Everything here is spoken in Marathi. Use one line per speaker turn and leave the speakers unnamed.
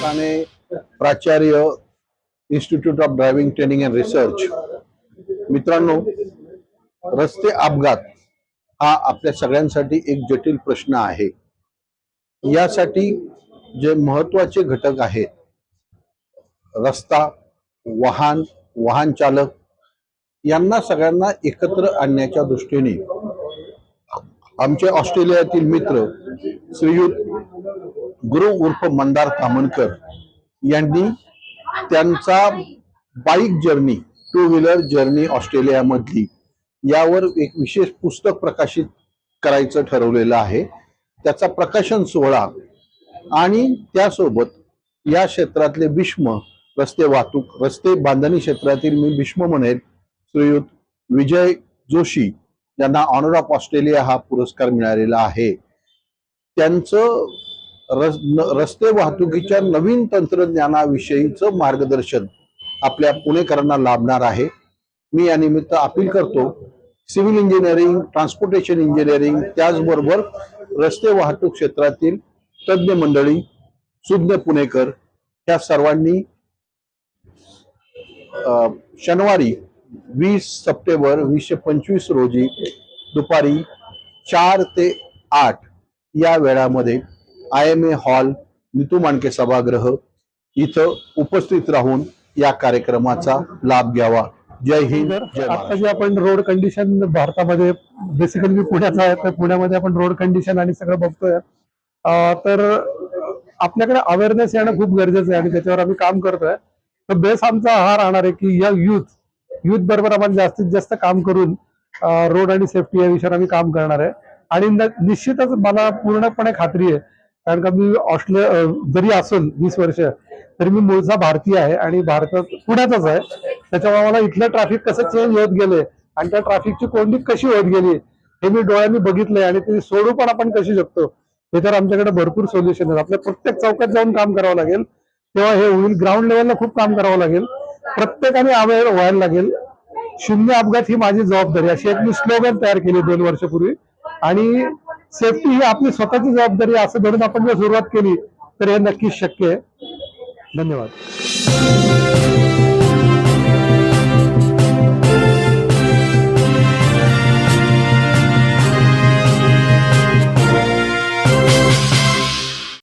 साने प्राचार्य institute of driving training and research मित्रांनो रस्ते अपघात हा आपल्या सगळ्यांसाठी एक जटिल प्रश्न आहे. यासाठी जे महत्त्वाचे घटक आहेत रस्ता वाहन वाहन चालक यांना सगळ्यांना एकत्र आणण्याच्या दृष्टीने आमचे ऑस्ट्रेलियातील मित्र श्रीयुत गुरु उर्फ मंदार कामणकर यांनी त्यांचा bike journey two wheeler journey ऑस्ट्रेलियामधली यावर एक विशेष पुस्तक प्रकाशित करायचं ठरवलेलं आहे. त्याचा प्रकाशन सोहळा आणि त्यासोबत या क्षेत्रातले भीष्म रस्ते वाहतूक रस्ते बांधणी क्षेत्रातील मी भीष्म म्हणेल श्रीयुत विजय जोशी यांना ऑनर ऑफ ऑस्ट्रेलिया हा पुरस्कार मिळालेला आहे. त्यांचं रस रस्ते वाहतुकीच्या नवीन तंत्रज्ञानाविषयीचं मार्गदर्शन आपल्या पुणेकरांना लाभणार आहे. मी या निमित्त अपील करतो सिव्हिल इंजिनिअरिंग ट्रान्सपोर्टेशन इंजिनिअरिंग त्याचबरोबर रस्ते वाहतूक क्षेत्रातील तज्ज्ञ मंडळी सुज्ञ पुणेकर या सर्वांनी शनिवारी वीस सप्टेंबर वीसशे पंचवीस रोजी दुपारी चार ते आठ या वेळामध्ये I M A hall Nitu Mandke सभागृह इथं उपस्थित राहून या कार्यक्रमाचा लाभ घ्यावा. जय हिंद
आता जी आपण रोड कंडिशन भारतामध्ये बेसिकली मी पुण्याचा आहे तर पुण्यामध्ये आपण रोड कंडिशन आणि सगळं बघतोय. तर आपल्याकडे अवेअरनेस येणं खूप गरजेचं आहे आणि त्याच्यावर आम्ही काम करतोय. तर बेस आमचा हा राहणार आहे की या युथ युथ बरोबर आपण जास्तीत जास्त काम करून रोड आणि सेफ्टी या विषयावर आम्ही काम करणार आहे. आणि निश्चितच मला पूर्णपणे खात्री आहे कारण का मी ऑस्ट्रेलिया जरी असेल वीस वर्ष तरी मी मूळचा भारतीय आहे आणि भारतात पुण्याचाच आहे. त्याच्यामुळे मला इथलं ट्रॅफिक कसं चेंज होत गेले आणि त्या ट्रॅफिकची कोंडी कशी होत गेली हे मी डोळ्यांनी बघितलंय आणि ते सोडू पण आपण कशी शकतो हे तर आमच्याकडे भरपूर सोल्युशन आहेत. आपल्या प्रत्येक चौकात जाऊन काम करावं लागेल. तेव्हा हे होईल. ग्राउंड लेवलला खूप काम करावं लागेल. प्रत्येकाने अवेअर व्हायला लागेल. शून्य अपघात ही माझी जबाबदारी. अशी एक मी स्लोगन तयार केली दोन वर्षापूर्वी. आणि सेफ्टी ही आपली स्वतःची जबाबदारी असं धरून आपण जर सुरुवात केली तर हे नक्कीच शक्य आहे. धन्यवाद.